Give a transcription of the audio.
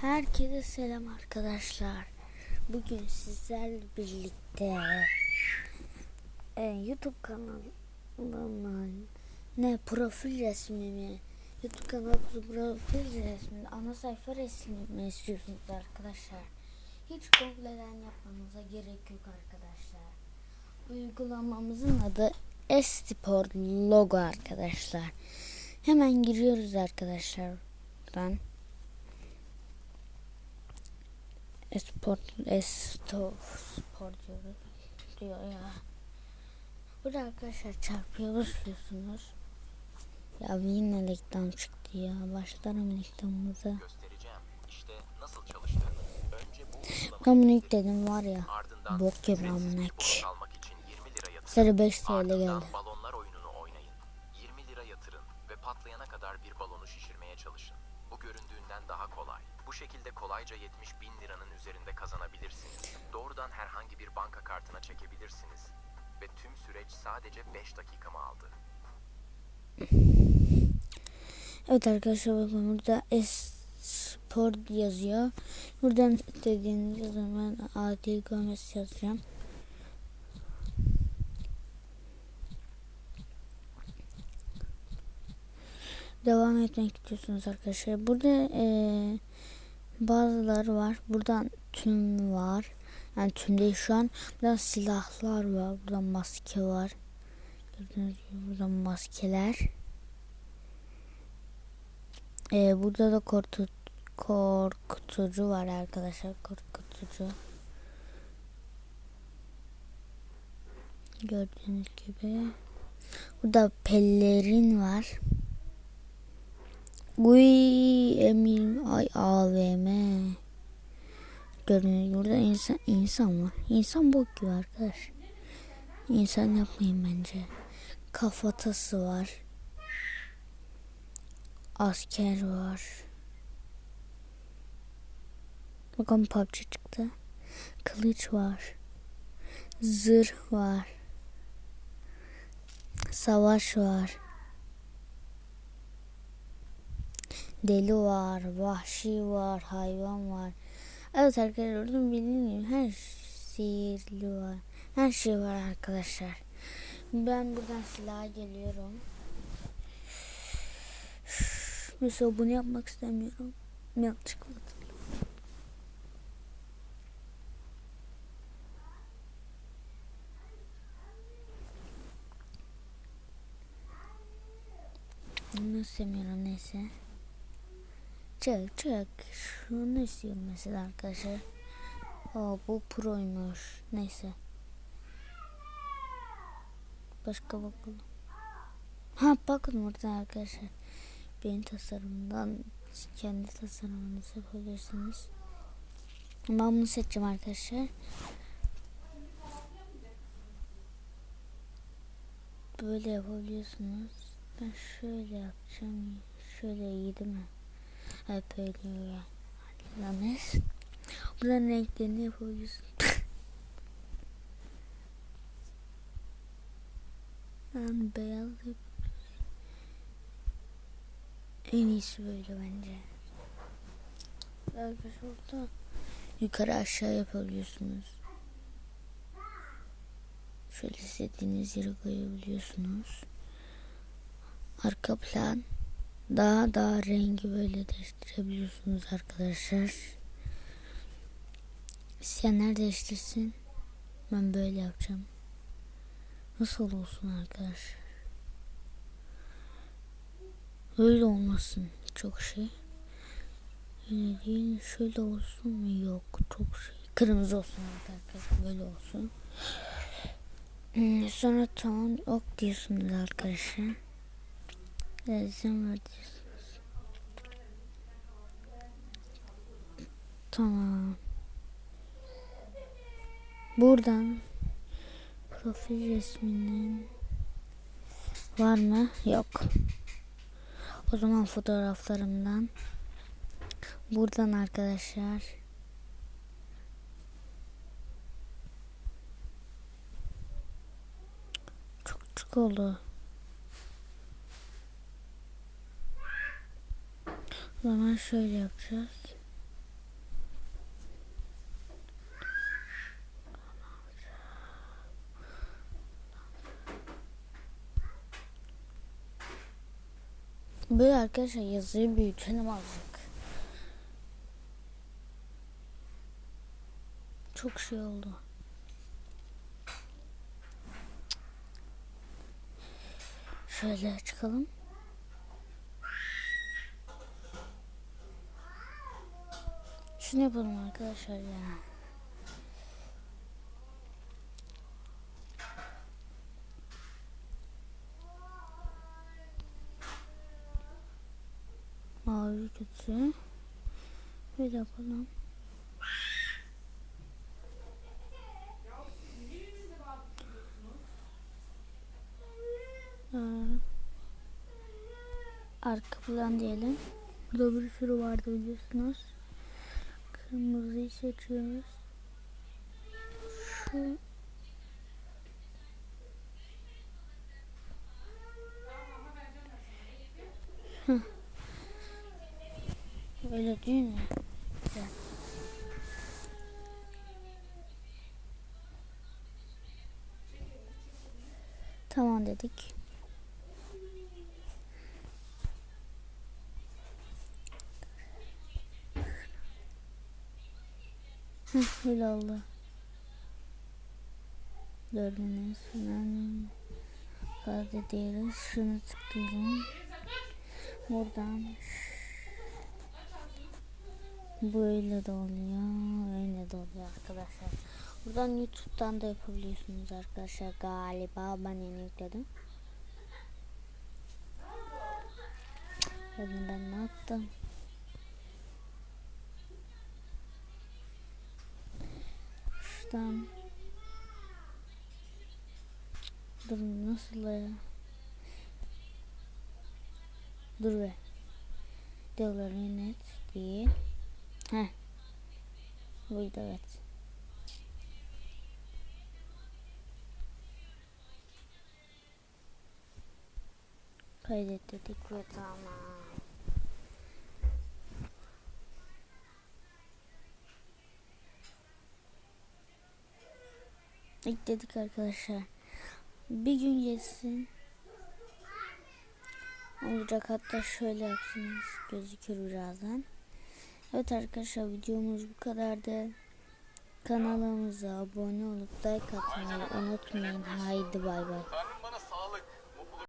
Herkese selam arkadaşlar. Bugün sizlerle birlikte e, YouTube kanalımın ne profil resmimi YouTube kanalımızın profil resmini ana sayfa resmimi istiyorsunuz arkadaşlar. Hiç Google'den yapmanıza gerek yok arkadaşlar. Uygulamamızın adı Estipor Logo arkadaşlar. Hemen giriyoruz arkadaşlar. Buradan. Espor, esto, spor. Diyor ya. Burada arkadaşlar çarpıya basıyorsunuz. Ya yine reklam çıktı ya. Başlarım reklamımıza. İşte nasıl çalıştığını. Önce bu Ben bunu yükledim var ya. Bok gibi ücretsiz bir amnek. balon almak için 20 lira yatırın. Sarı 5 TL geldi. balonlar oyununu oynayın. 20 lira yatırın ve patlayana kadar bir balonu şişirmeye çalışın. Bu göründüğünden daha kolay. Bu şekilde kolayca 70 bin liranın üzerinde kazanabilirsiniz. Doğrudan herhangi bir banka kartına çekebilirsiniz. Ve tüm süreç sadece 5 dakikamı aldı. Evet arkadaşlar bakın burada Espor yazıyor. Buradan istediğiniz zaman Adil Gomez yazacağım. Devam etmek istiyorsunuz arkadaşlar. Burada eee bazıları var. Buradan tüm var. Yani tüm değil şu an. Buradan silahlar var. Buradan maske var. Gördüğünüz gibi buradan maskeler. Ee, burada da korku, korkutucu var arkadaşlar. Korkutucu. Gördüğünüz gibi. Burada pellerin var. Uy emin ay AVM. Gibi burada insan insan var. İnsan bok gibi arkadaş. İnsan yapmayın bence. Kafatası var. Asker var. Bakın PUBG çıktı. Kılıç var. Zırh var. Savaş var. Deli var. Vahşi var. Hayvan var. Evet arkadaşlar orada bildiğim gibi her sihirli var. Her şey var arkadaşlar. Ben buradan silaha geliyorum. Mesela bunu yapmak istemiyorum. Yanlışlıkla. Bunu istemiyorum neyse. Çık çık. Şunu istiyorum mesela arkadaşlar. Aa bu proymuş. Neyse. Başka bakalım. Ha bakın burada arkadaşlar. Benim tasarımdan kendi tasarımınızı yapabilirsiniz. Ben bunu seçeceğim arkadaşlar. Böyle yapabiliyorsunuz. Ben şöyle yapacağım. Şöyle değil mi? Hep öyle hallediniz. Buradan renklerini yapabiliyorsun. ben beyaz. En iyisi böyle bence. Arkadaşlar burada yukarı aşağı yapabiliyorsunuz. Şöyle istediğiniz yere koyabiliyorsunuz. Arka plan daha daha rengi böyle değiştirebiliyorsunuz arkadaşlar. İsteyenler değiştirsin. Ben böyle yapacağım. Nasıl olsun arkadaşlar? Öyle olmasın çok şey. Öyle değil şöyle olsun mu? Yok çok şey. Kırmızı olsun arkadaşlar böyle olsun. Hmm, Sonra tamam ok diyorsunuz arkadaşlar. Tamam. Buradan profil resminin var mı? Yok. O zaman fotoğraflarımdan buradan arkadaşlar çok çok oldu. O zaman şöyle yapacağız. Böyle arkadaşlar yazıyı büyütelim azıcık. Çok şey oldu. Şöyle çıkalım. Şunu yapalım arkadaşlar ya. Mavi kötü. Bir yapalım. Ee, arka plan diyelim. Burada bir sürü vardı biliyorsunuz. Kırmızıyı seçiyoruz. Şu. Öyle değil mi? Güzel. Tamam dedik. Oldu. Gördünüz. Ben fazla değiliz. Şunu tıklıyorum. Buradan böyle de oluyor. Öyle de oluyor arkadaşlar. Buradan YouTube'dan da yapabiliyorsunuz arkadaşlar. Galiba ben yeni yükledim. Ben ne yaptım? Şuradan Dur nasıl ya? Dur be. Diyorları net değil. Heh. Buydu evet. Kaydet dedik ve tamam. Ekledik arkadaşlar. Bir gün geçsin. Olacak hatta şöyle yapsınız. Gözükür birazdan. Evet arkadaşlar videomuz bu kadardı. Kanalımıza abone olup like atmayı unutmayın. Haydi bay bay.